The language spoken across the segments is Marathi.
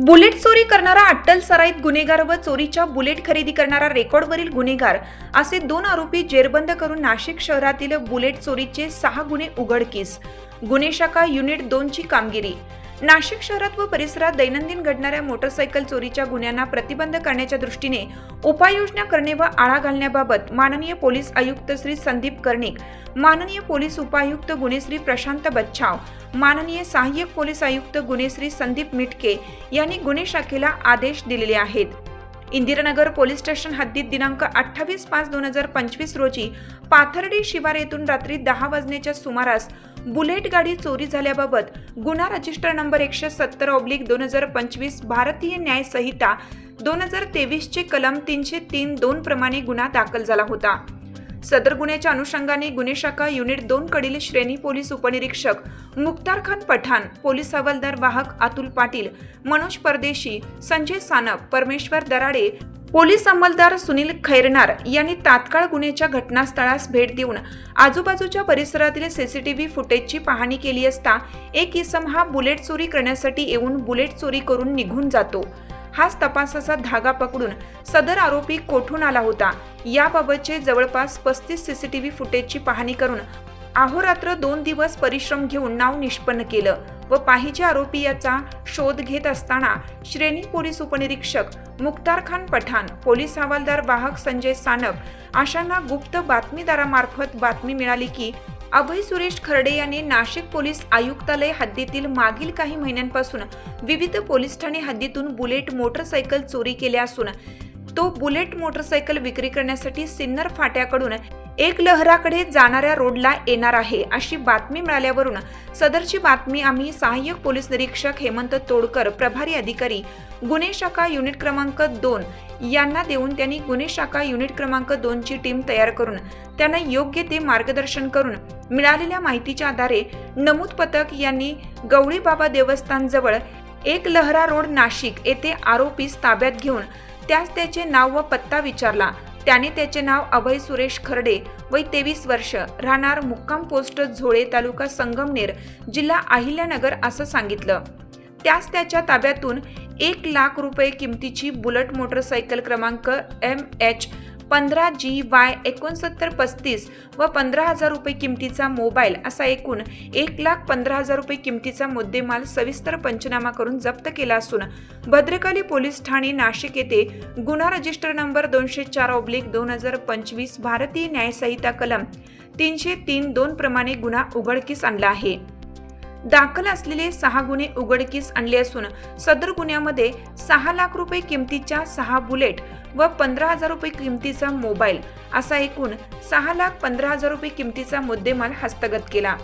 बुलेट चोरी करणारा अट्टल सराईत गुन्हेगार व चोरीच्या बुलेट खरेदी करणारा रेकॉर्डवरील गुन्हेगार असे दोन आरोपी जेरबंद करून नाशिक शहरातील बुलेट चोरीचे सहा गुन्हे उघडकीस. गुन्हे शाखा युनिट दोनची कामगिरी. नाशिक शहरात व परिसरात दैनंदिन घडणाऱ्या मोटरसायकल चोरीच्या गुन्ह्यांना प्रतिबंध करण्याच्या दृष्टीने उपाययोजना करणे व आळा घालण्याबाबत माननीय पोलीस आयुक्त श्री संदीप कर्णिक माननीय पोलीस उपायुक्त गुन्हे श्री प्रशांत बच्छाव माननीय सहाय्यक पोलीस आयुक्त गुन्हे श्री संदीप मिटके यांनी गुन्हे शाखेला आदेश दिलेले आहेत. इंदिरानगर पोलीस स्टेशन हद्दीत दिनांक अठ्ठावीस पाच दोन हजार पंचवीस रोजी पाथर्डी शिवार येथून रात्री दहा वाजण्याच्या सुमारास बुलेट गाडी चोरी झाल्याबाबत गुन्हा रजिस्टर नंबर एकशे सत्तर ऑब्लिक दोन हजार पंचवीस भारतीय न्याय संहिता दोन हजार तेवीसचे कलम तीनशे तीन दोन प्रमाणे गुन्हा दाखल झाला होता. सदर गुन्ह्याच्या अनुषंगाने गुन्हे शाखा युनिट दोन कडील श्रेणी पोलीस उपनिरीक्षक मुक्तार खान पठाण पोलीस हवालदार वाहक अतुल पाटील मनोज परदेशी संजय सानप परमेश्वर दराडे पोलीस अंमलदार सुनील खैरनार यांनी तात्काळ गुन्ह्याच्या घटनास्थळास भेट देऊन आजूबाजूच्या परिसरातील सीसीटीव्ही फुटेजची पाहणी केली असता एक इसम हा बुलेट चोरी करण्यासाठी येऊन बुलेट चोरी करून निघून जातो. हाच तपासाचा धागा पकडून सदर आरोपी कोठून आला होता? याबाबतचे जवळपास पस्तीस सीसीटीव्ही फुटेजची पाहणी करून अहोरात्र दोन दिवस परिश्रम घेऊन नाव निष्पन्न केलं व पाहिजे आरोपी याचा शोध घेत असताना श्रेणी पोलीस उपनिरीक्षक मुक्तार खान पठाण पोलीस हवालदार वाहक संजय सानप अशांना गुप्त बातमीदारामार्फत बातमी मिळाली की अभय सुरेश खर्डे यांनी नाशिक पोलीस आयुक्तालय हद्दीतील मागील काही महिन्यांपासून विविध पोलीस ठाणे हद्दीतून बुलेट मोटरसायकल चोरी केल्या असून तो बुलेट मोटरसायकल विक्री करण्यासाठी सिन्नर फाट्याकडून एक लहराकडे जाणाऱ्या रोडला येणार आहे अशी बातमी मिळाल्यावरून सदरची बातमी आम्ही सहाय्यक पोलीस निरीक्षक हेमंत तोडकर प्रभारी अधिकारी गुन्हे शाखा युनिट क्रमांक दोन यांना देऊन त्यांनी गुन्हे शाखा युनिट क्रमांक दोनची टीम तयार करून त्यांना योग्य ते मार्गदर्शन करून मिळालेल्या माहितीच्या आधारे नमूद पथक यांनी गवळीबाबा देवस्थानजवळ एक लहरा रोड नाशिक येथे आरोपीस ताब्यात घेऊन त्यास त्याचे नाव व पत्ता विचारला. त्याने त्याचे नाव अभय सुरेश खर्डे वय तेवीस वर्ष. राहणार मुक्काम पोस्ट झोळे तालुका संगमनेर जिल्हा अहिल्यानगर असं सांगितलं. त्यास त्याच्या ताब्यातून एक लाख रुपये किमतीची बुलट मोटरसायकल क्रमांक एम एच पंधरा जी वाय एकोणसत्तर पस्तीस व पंधरा हजार रुपये किमतीचा मोबाईल असा एकूण एक लाख पंधरा हजार रुपये किमतीचा मुद्देमाल सविस्तर पंचनामा करून जप्त केला असून भद्रकाली पोलीस ठाणे नाशिक येथे गुन्हा रजिस्टर नंबर दोनशे चार ऑब्लिक दोन हजार पंचवीस भारतीय न्यायसंहिता कलम तीनशे तीन दोन प्रमाणे गुन्हा उघडकीस आणला आहे. दाखल असलेले सहा गुन्हे उघडकीस आणले असून सदर गुन्ह्यामध्ये सहा लाख रुपये किमतीच्या सहा बुलेट व पंधरा हजार रुपये किमतीचा मोबाईल असा एकूण सहा लाख पंधरा हजार रुपये किमतीचा मुद्देमाल हस्तगत केला.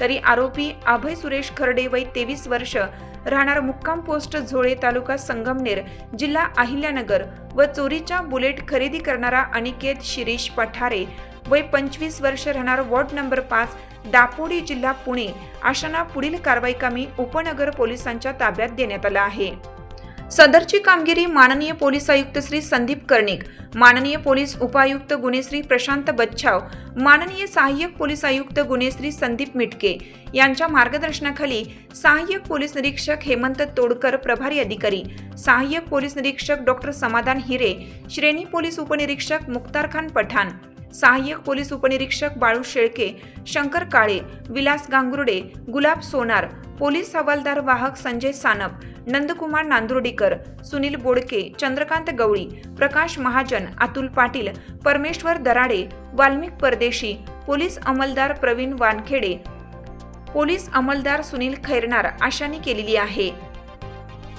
तरी आरोपी अभय सुरेश खर्डे वय तेवीस वर्ष राहणार मुक्काम पोस्ट झोळे तालुका संगमनेर जिल्हा अहिल्यानगर व चोरीच्या बुलेट खरेदी करणारा अनिकेत शिरीष पठारे वय पंचवीस वर्ष राहणार वॉर्ड नंबर पाच दापोडी जिल्हा पुणे. अशांना पुढील कारवाई कामी उपनगर पोलिसांच्या ताब्यात देण्यात आला आहे. सदरची कामगिरी माननीय पोलीस आयुक्त श्री संदीप कर्णिक माननीय पोलीस उपायुक्त गुन्हे श्री प्रशांत बच्छाव माननीय सहाय्यक पोलीस आयुक्त गुन्हे श्री संदीप मिटके यांच्या मार्गदर्शनाखाली सहाय्यक पोलीस निरीक्षक हेमंत तोडकर प्रभारी अधिकारी सहाय्यक पोलीस निरीक्षक डॉक्टर समाधान हिरे श्रेणी पोलीस उपनिरीक्षक मुक्तार खान पठाण सहाय्यक पोलीस उपनिरीक्षक बाळू शेळके शंकर काळे विलास गांगुर्डे गुलाब सोनार पोलीस हवालदार वाहक संजय सानप नंदकुमार नांदुर्डीकर सुनील बोडके चंद्रकांत गवळी प्रकाश महाजन अतुल पाटील परमेश्वर दराडे वाल्मिक परदेशी पोलीस अंमलदार प्रवीण वानखेडे पोलीस अंमलदार सुनील खैरनार अशांनी केलेली आहे.